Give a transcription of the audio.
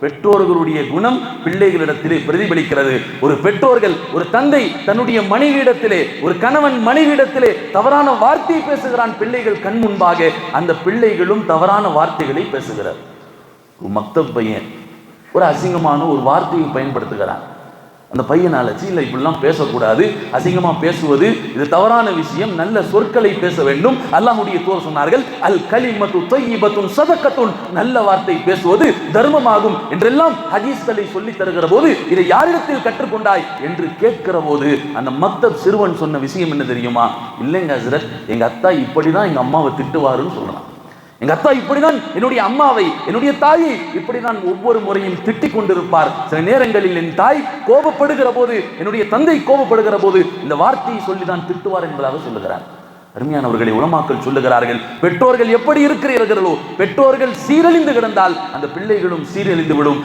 பெற்றோர்களுடைய குணம் பிள்ளைகளிடத்திலே பிரதிபலிக்கிறது. ஒரு பெற்றோர்கள் ஒரு தந்தை தன்னுடைய மனைவியிடத்திலே ஒரு கணவன் மனைவியிடத்திலே தவறான வார்த்தையை பேசுகிறான் பிள்ளைகள் கண் முன்பாக. அந்த பிள்ளைகளும் தவறான வார்த்தைகளை பேசுகிறார். ஒரு பையன் ஒரு அசிங்கமான ஒரு வார்த்தையை பயன்படுத்துகிறான். அந்த பையனால் சீலை இப்படிலாம் பேசக்கூடாது அசிங்கமாக பேசுவது இது தவறான விஷயம் நல்ல சொற்களை பேச வேண்டும். அல்லாஹுடைய தூர் சொன்னார்கள் அல் கலிமத்து தொய்யிபத்தும் சதக்கத்தும் நல்ல வார்த்தை பேசுவது தர்மமாகும் என்றெல்லாம் ஹதீஸ்களை சொல்லி தருகிற போது இதை யாரிடத்தில் கற்றுக்கொண்டாய்? என்று கேட்கிற போது அந்த மக்தப் சிறுவன் சொன்ன விஷயம் என்ன தெரியுமா? இல்லைங்க ஹசரத் எங்கள் அத்தா இப்படி தான் எங்கள் அம்மாவை திட்டுவாருன்னு சொல்லலாம். எங்க அத்தா இப்படிதான் என்னுடைய அம்மாவை என்னுடைய தாயை இப்படிதான் ஒவ்வொரு முறையும் திட்டிக் கொண்டிருப்பார். சில நேரங்களில் என் தாய் கோபப்படுகிற போது என்னுடைய தந்தை கோபப்படுகிற போது இந்த வார்த்தையை சொல்லிதான் திட்டுவார் என்பதாக சொல்லுகிறார். அருமையானவர்களை உணமாக்கல் சொல்லுகிறார்கள் பெற்றோர்கள் எப்படி இருக்கிறீர்களோ பெற்றோர்கள் சீரழிந்து கிடந்தால் அந்த பிள்ளைகளும் சீரழிந்து விடும்.